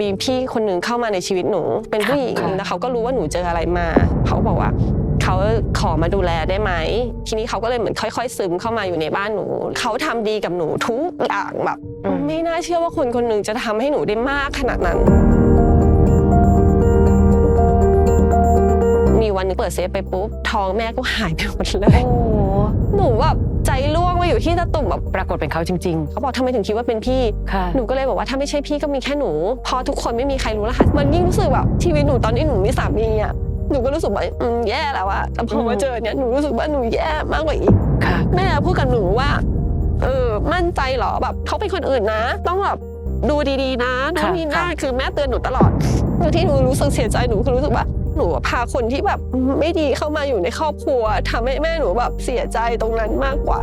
มีพี่คนหนึ่งเข้ามาในชีวิตหนู เป็นผู้หญิงค่ะแล้วเขาก็รู้ว่าหนูเจออะไรมา เขาบอกว่าเขาขอมาดูแลได้ไหม ทีนี้เขาก็เลยเหมือนค่อยๆซึมเข้ามาอยู่ในบ้านหนู เขาทำดีกับหนูทุกอย่างแบบอืมไม่น่าเชื่อว่าคนคนหนึ่งจะทำให้หนูได้มากขนาดนั้น มีวันหนึงเปิดเซฟไปปุ๊บท้องแม่ก็หายไปหมดเลย อยู่ที่ตะตุ่มแบบปรากฏเป็นเขาจริงเขาบอกทำไมถึงคิดว่าเป็นพี่ๆค่ะหนูก็เลยบอกว่าถ้าไม่ใช่พี่ก็มีแค่หนู พอทุกคนไม่มีใครรู้รหัส มันยิ่งรู้สึกแบบชีวิตหนูตอนนี้หนูมีสามีอะหนูก็รู้สึกว่าอืมแย่แล้วอะแต่พอมาเจอเนี่ยหนูรู้สึกว่าหนูแย่มากกว่าอีกค่ะแม่พูดกับหนูว่า เออมั่นใจเหรอแบบเขาเป็นคนอื่นนะ ต้องแบบดูดีๆนะนู่นค่ะนี่นั่นค่ะคือแม่เตือนหนูตลอดแล้วที่หนูรู้สึกเสียใจหนูคือรู้สึกว่าหนูพาคนที่แบบไม่ดีเข้ามาอยู่ในครอบครัวทำให้แม่หนูแบบเสียใจตรงนั้นมากกว่า